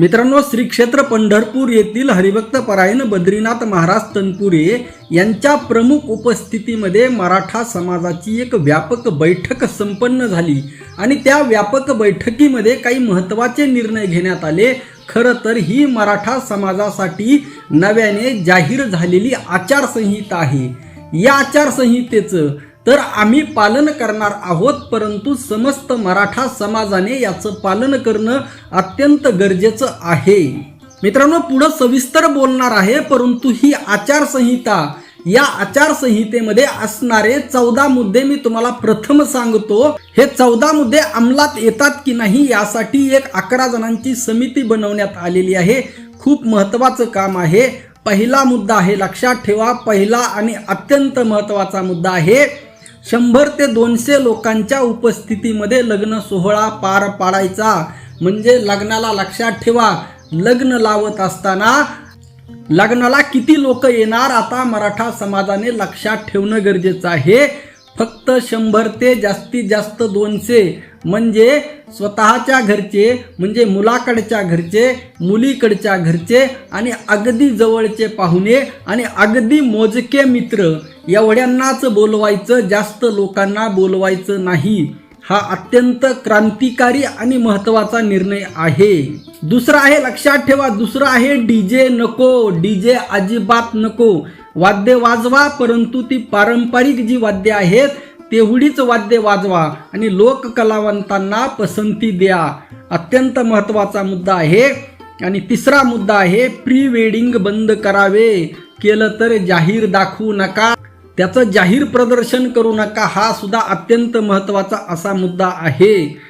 मित्रांनो श्री क्षेत्र पंढरपूर येथील हरिभक्त परायण बद्रीनाथ महाराज तनपुरे यांच्या प्रमुख उपस्थितीमध्ये मराठा समाजाची एक व्यापक बैठक संपन्न झाली आणि त्या व्यापक बैठकीमध्ये काही महत्त्वाचे निर्णय घेण्यात आले. खरं तर ही मराठा समाजासाठी नव्याने जाहीर झालेली आचारसंहिता आहे. या आचारसंहितेचं तर आम्ही पालन करणार आहोत परंतु समस्त मराठा समाजाने याचं पालन करणं अत्यंत गरजेचं आहे. मित्रांनो पुढं सविस्तर बोलणार आहे परंतु ही आचारसंहिता या आचारसंहितेमध्ये असणारे चौदा मुद्दे मी तुम्हाला प्रथम सांगतो. हे चौदा मुद्दे अंमलात येतात की नाही यासाठी एक अकरा जणांची समिती बनवण्यात आलेली आहे. खूप महत्वाचं काम आहे. पहिला मुद्दा आहे लक्षात ठेवा पहिला आणि अत्यंत महत्त्वाचा मुद्दा आहे. शंभर ते दोनशे लोकांच्या उपस्थितीमध्ये लग्न सोहळा पार पाडायचा. म्हणजे लग्नाला लक्षात ठेवा लग्न लावत असताना लग्नाला किती लोक येणार आता मराठा समाजाने लक्षात ठेवणं गरजेचं आहे. फक्त शंभर ते जास्तीत जास्त दोनशे. म्हणजे स्वतःच्या घरचे म्हणजे मुलाकडच्या घरचे मुलीकडच्या घरचे आणि अगदी जवळचे पाहुणे आणि अगदी मोजके मित्र एवढ्यांनाच बोलवायचं जास्त लोकांना बोलवायचं नाही. हा अत्यंत क्रांतिकारी आणि महत्त्वाचा निर्णय आहे. दुसरा आहे लक्षात ठेवा दुसरं आहे डीजे नको डीजे अजिबात नको. वाद्य वाजवा परंतु ती पारंपरिक जी वाद्य आहेत तेवढीच वाद्य वाजवा आणि लोक कलावंतांना पसंती द्या. अत्यंत महत्त्वाचा मुद्दा आहे. आणि तिसरा मुद्दा आहे प्री वेडिंग बंद करावे. केलं तर जाहीर दाखवू नका. त्याचं जाहीर प्रदर्शन करू नका हा सुद्धा अत्यंत महत्त्वाचा असा मुद्दा आहे.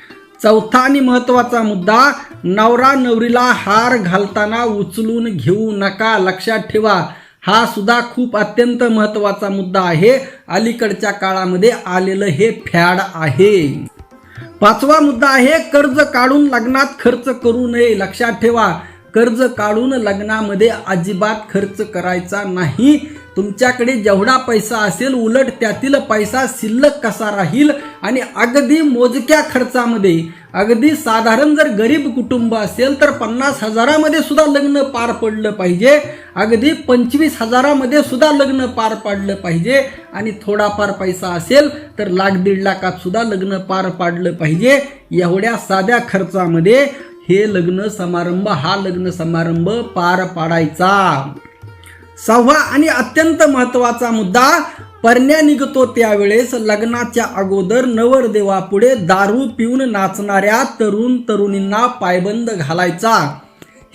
चौथा आणि महत्त्वाचा मुद्दा नवरा नवरीला हार घालताना उचलून घेऊ नका. लक्षात ठेवा हा सुद्धा खूप अत्यंत महत्त्वाचा मुद्दा आहे. अलीकडच्या काळामध्ये आलेलं हे फॅड आहे. पाचवा मुद्दा आहे कर्ज काढून लग्नात खर्च करू नये. लक्षात ठेवा कर्ज काढून लग्नामध्ये अजिबात खर्च करायचा नाही. तुमच्याकडे जेवढा पैसा असेल उलट त्यातील पैसा शिल्लक कसा राहील? आणि अगदी मोजक्या खर्चामध्ये अगदी साधारण जर गरीब कुटुंब असेल तर पन्नास हजारामध्ये सुद्धा लग्न पार पडलं पाहिजे. अगदी पंचवीस हजारामध्ये सुद्धा लग्न पार पाडलं पाहिजे. आणि थोडाफार पैसा असेल तर लाख दीड लाखात सुद्धा लग्न पार पाडलं पाहिजे. एवढ्या साध्या खर्चामध्ये हे लग्न समारंभ हा लग्न समारंभ पार पाडायचा. सहावा आणि अत्यंत महत्त्वाचा मुद्दा परण्या निघतो त्यावेळेस लग्नाच्या अगोदर नवरदेवापुढे दारू पिऊन नाचणाऱ्या तरुण तरुणींना पायबंद घालायचा.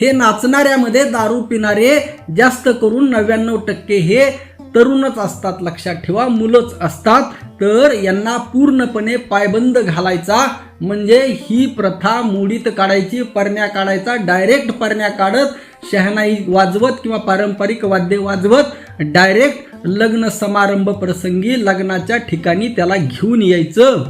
हे नाचणाऱ्यामध्ये दारू पिणारे जास्त करून नव्याण्णव टक्के हे तरुणच असतात लक्षात ठेवा. मुलंच असतात तर यांना पूर्णपणे पायबंद घालायचा. म्हणजे ही प्रथा मोडीत काढायची परण्या काढायचा. डायरेक्ट परण्या काढत शहनाई वाजवत किंवा पारंपरिक वाद्य वाजवत डायरेक्ट लग्न समारंभ प्रसंगी लग्नाच्या ठिकाणी त्याला घेऊन यायचं.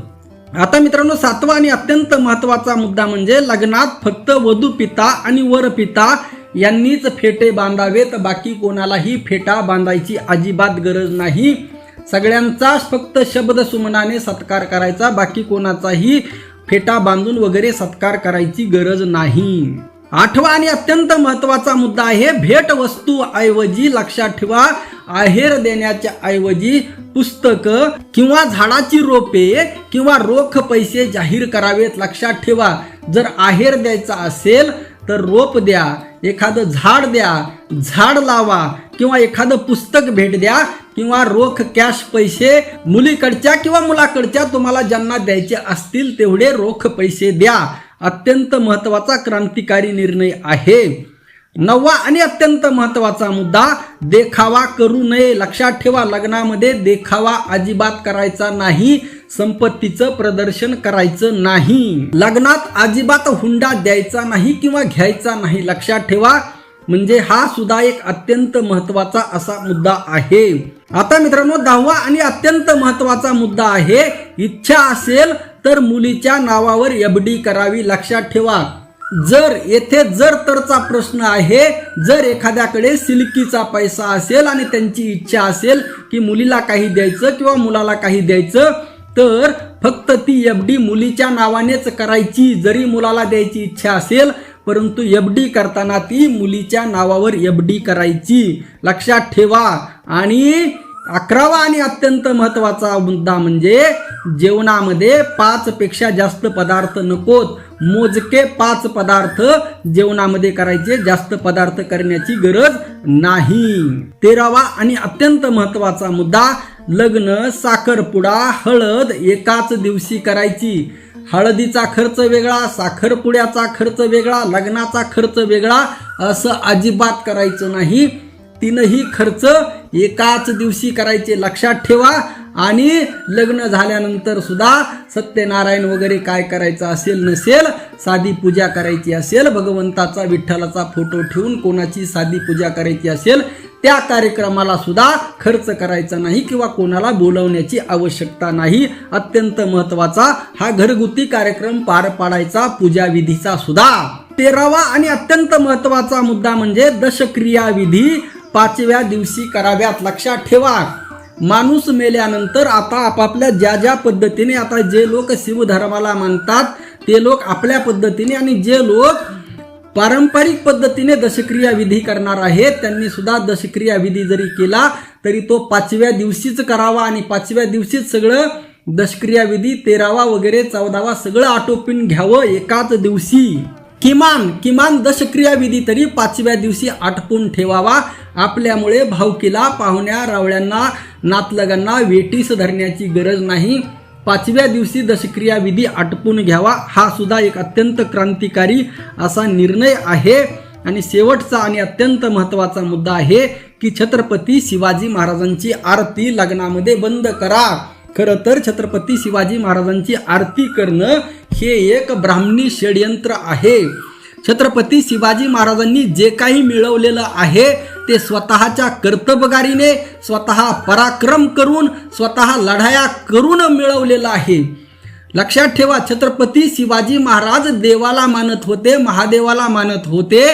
आता मित्रांनो सातवा आणि अत्यंत महत्त्वाचा मुद्दा म्हणजे लग्नात फक्त वधू पिता आणि वर पिता यांनीच फेटे बांधावेत बाकी कोणालाही फेटा बांधायची अजिबात गरज नाही. सगळ्यांचाच फक्त शब्द सुमनाने सत्कार करायचा बाकी कोणाचाही फेटा बांधून वगैरे सत्कार करायची गरज नाही. आठवा आणि अत्यंत महत्त्वाचा मुद्दा आहे भेट वस्तू ऐवजी लक्षात ठेवा आहेर देण्याच्या ऐवजी पुस्तक किंवा झाडाची रोपे किंवा रोख पैसे जाहीर करावेत लक्षात ठेवा. जर आहेर द्यायचा असेल तर रोप द्या. एखादं झाड द्या झाड लावा किंवा एखादं पुस्तक भेट द्या किंवा रोख कॅश पैसे मुलीकडच्या किंवा मुलाकडच्या तुम्हाला ज्यांना द्यायचे असतील तेवढे रोख पैसे द्या. अत्यंत महत्त्वाचा क्रांतिकारी निर्णय आहे. नववा आणि अत्यंत महत्त्वाचा मुद्दा देखावा करू नये. लक्षात ठेवा लग्नामध्ये देखावा अजिबात करायचा नाही. संपत्तीचं प्रदर्शन करायचं नाही. लग्नात अजिबात हुंडा द्यायचा नाही किंवा घ्यायचा नाही. लक्षात ठेवा म्हणजे हा सुद्धा एक अत्यंत महत्त्वाचा असा मुद्दा आहे. आता मित्रांनो दहावा आणि अत्यंत महत्त्वाचा मुद्दा आहे इच्छा असेल तर मुलीच्या नावावर एफडी करावी. लक्षात ठेवा जर येथे जर तरचा प्रश्न आहे जर एखाद्याकडे सिल्कीचा पैसा असेल आणि त्यांची इच्छा असेल की मुलीला काही द्यायचं किंवा मुलाला काही द्यायचं तर फक्त ती एफ डी मुलीच्या नावानेच करायची. जरी मुलाला द्यायची इच्छा असेल परंतु एफ डी करताना ती मुलीच्या नावावर एफ डी करायची. लक्षात ठेवा. आणि अकरावा आणि अत्यंत महत्त्वाचा मुद्दा म्हणजे जेवणामध्ये पाचपेक्षा जास्त पदार्थ नकोत. मोजके पाच पदार्थ जेवणामध्ये करायचे. जास्त पदार्थ करण्याची गरज नाही. तेरावा आणि अत्यंत महत्त्वाचा मुद्दा लग्न साखरपुडा हळद एकाच दिवशी करायची. हळदीचा खर्च वेगळा साखरपुड्याचा खर्च वेगळा लग्नाचा खर्च वेगळा असं अजिबात करायचं नाही. तीनही खर्च एकाच दिवशी करायचे. लक्षात ठेवा आणि लग्न झाल्यानंतर सुद्धा सत्यनारायण वगैरे काय करायचं असेल नसेल साधी पूजा करायची असेल भगवंताचा विठ्ठलाचा फोटो ठेवून कोणाची साधी पूजा करायची असेल त्या कार्यक्रमाला सुद्धा खर्च करायचा नाही किंवा कोणाला बोलवण्याची आवश्यकता नाही. अत्यंत महत्त्वाचा हा घरगुती कार्यक्रम पार पाडायचा पूजा विधीचा सुद्धा. तेरावा आणि अत्यंत महत्त्वाचा मुद्दा म्हणजे दशक्रिया विधी पाचव्या दिवशी कराव्यात लक्षात ठेवा. माणूस मेल्यानंतर आता आपापल्या ज्या ज्या पद्धतीने आता जे लोक शिवधर्माला मानतात ते लोक आपल्या पद्धतीने आणि जे लोक पारंपरिक पद्धतीने दशक्रिया विधी करणार आहेत त्यांनी सुद्धा दशक्रिया विधी जरी केला तरी तो पाचव्या दिवशीच करावा आणि पाचव्या दिवशीच सगळं दशक्रिया विधी तेरावा वगैरे चौदावा सगळं आटोपून घ्यावं एकाच दिवशी. किमान किमान दशक्रिया विधी तरी पाचव्या दिवशी आटपून ठेवावा आपल्यामुळे भावकीला पाहुण्या रावळ्यांना नातलगांना वेटीस धरण्याची गरज नाही. पाचव्या दिवशी दशक्रिया विधी आटपून घ्यावा. हा सुद्धा एक अत्यंत क्रांतिकारी असा निर्णय आहे. आणि शेवटचा आणि अत्यंत महत्त्वाचा मुद्दा आहे की छत्रपती शिवाजी महाराजांची आरती लग्नामध्ये बंद करा. खरं तर छत्रपती शिवाजी महाराजांची आरती करणं हे एक ब्राह्मणी षडयंत्र आहे. छत्रपती शिवाजी महाराजांनी जे काही मिळवलेलं आहे ते स्वतःच्या कर्तबगारीने स्वतः पराक्रम करून स्वतः लढाया करून मिळवलेलं आहे. लक्षात ठेवा छत्रपती शिवाजी महाराज देवाला मानत होते महादेवाला मानत होते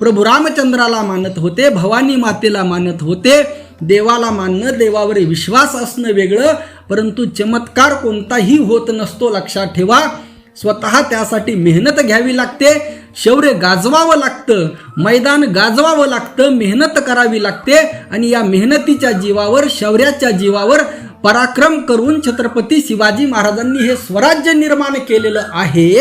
प्रभू रामचंद्राला मानत होते भवानी मातेला मानत होते. देवाला मानणं देवावर विश्वास असणं वेगळं परंतु चमत्कार कोणताही होत नसतो लक्षात ठेवा. स्वतः त्यासाठी मेहनत घ्यावी लागते शौर्य गाजवावं लागतं मैदान गाजवावं लागतं मेहनत करावी लागते आणि या मेहनतीच्या जीवावर शौर्याच्या जीवावर पराक्रम करून छत्रपती शिवाजी महाराजांनी हे स्वराज्य निर्माण केलेलं आहे.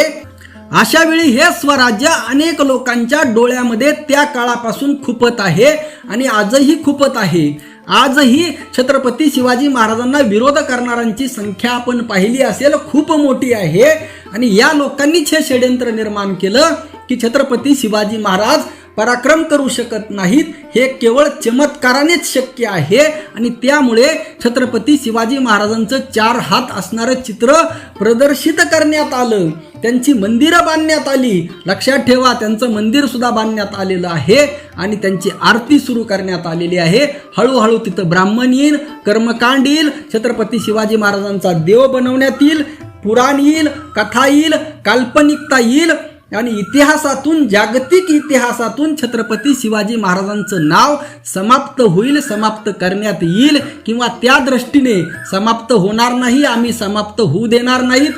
अशा वेळी हे स्वराज्य अनेक लोकांच्या डोळ्यामध्ये त्या काळापासून खुपत आहे आणि आजही खुपत आहे. आजही छत्रपती शिवाजी महाराजांना विरोध करणाऱ्यांची संख्या आपण पाहिली असेल खूप मोठी आहे. आणि या लोकांनीच हे षडयंत्र निर्माण केलं. की छत्रपती शिवाजी महाराज पराक्रम करू शकत नाहीत. हे केवळ चमत्कारानेच शक्य आहे आणि त्यामुळे छत्रपती शिवाजी महाराजांचं चार हात असणारं चित्र प्रदर्शित करण्यात आलं. त्यांची मंदिरं बांधण्यात आली. लक्षात ठेवा त्यांचं मंदिरसुद्धा बांधण्यात आलेलं आहे आणि त्यांची आरती सुरू करण्यात आलेली आहे. हळूहळू तिथं ब्राह्मण येईल कर्मकांड येईल छत्रपती शिवाजी महाराजांचा देव बनवण्यात येईल पुराण येईल कथा येईल काल्पनिकता येईल आणि इतिहासातून जागतिक इतिहासातून छत्रपती शिवाजी महाराजांचं नाव समाप्त होईल समाप्त करण्यात येईल किंवा त्या दृष्टीने समाप्त होणार नाही आम्ही समाप्त होऊ देणार नाहीत.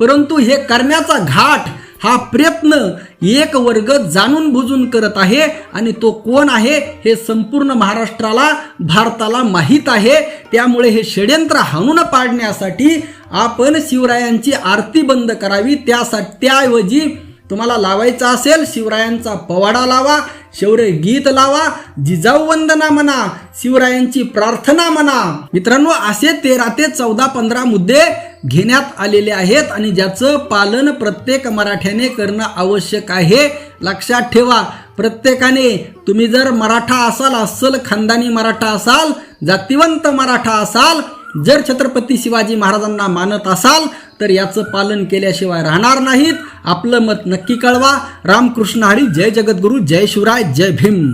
परंतु हे करण्याचा घाट हा प्रयत्न एक वर्ग जाणून बुजून करत आहे आणि तो कोण आहे हे संपूर्ण महाराष्ट्राला भारताला माहीत आहे. त्यामुळे हे षड्यंत्र हाणून पाडण्यासाठी आपण शिवरायांची आरती बंद करावी. त्यासाठी त्याऐवजी तुम्हाला लावायचा असेल शिवरायांचा पवाडा लावा शौर्य गीत लावा जिजाऊ वंदना म्हणा शिवरायांची प्रार्थना म्हणा. मित्रांनो असे तेरा ते चौदा पंधरा मुद्दे घेण्यात आलेले आहेत आणि ज्याचं पालन प्रत्येक मराठ्याने करणं आवश्यक आहे. लक्षात ठेवा प्रत्येकाने तुम्ही जर मराठा असाल अस्सल खानदानी मराठा असाल जातिवंत मराठा असाल जर छत्रपती शिवाजी महाराजांना मानत असाल तर याचं पालन केल्याशिवाय राहणार नाहीत. आपलं मत नक्की कळवा. रामकृष्ण हरी जय जगद्गुरू जय शिवराय जय भीम.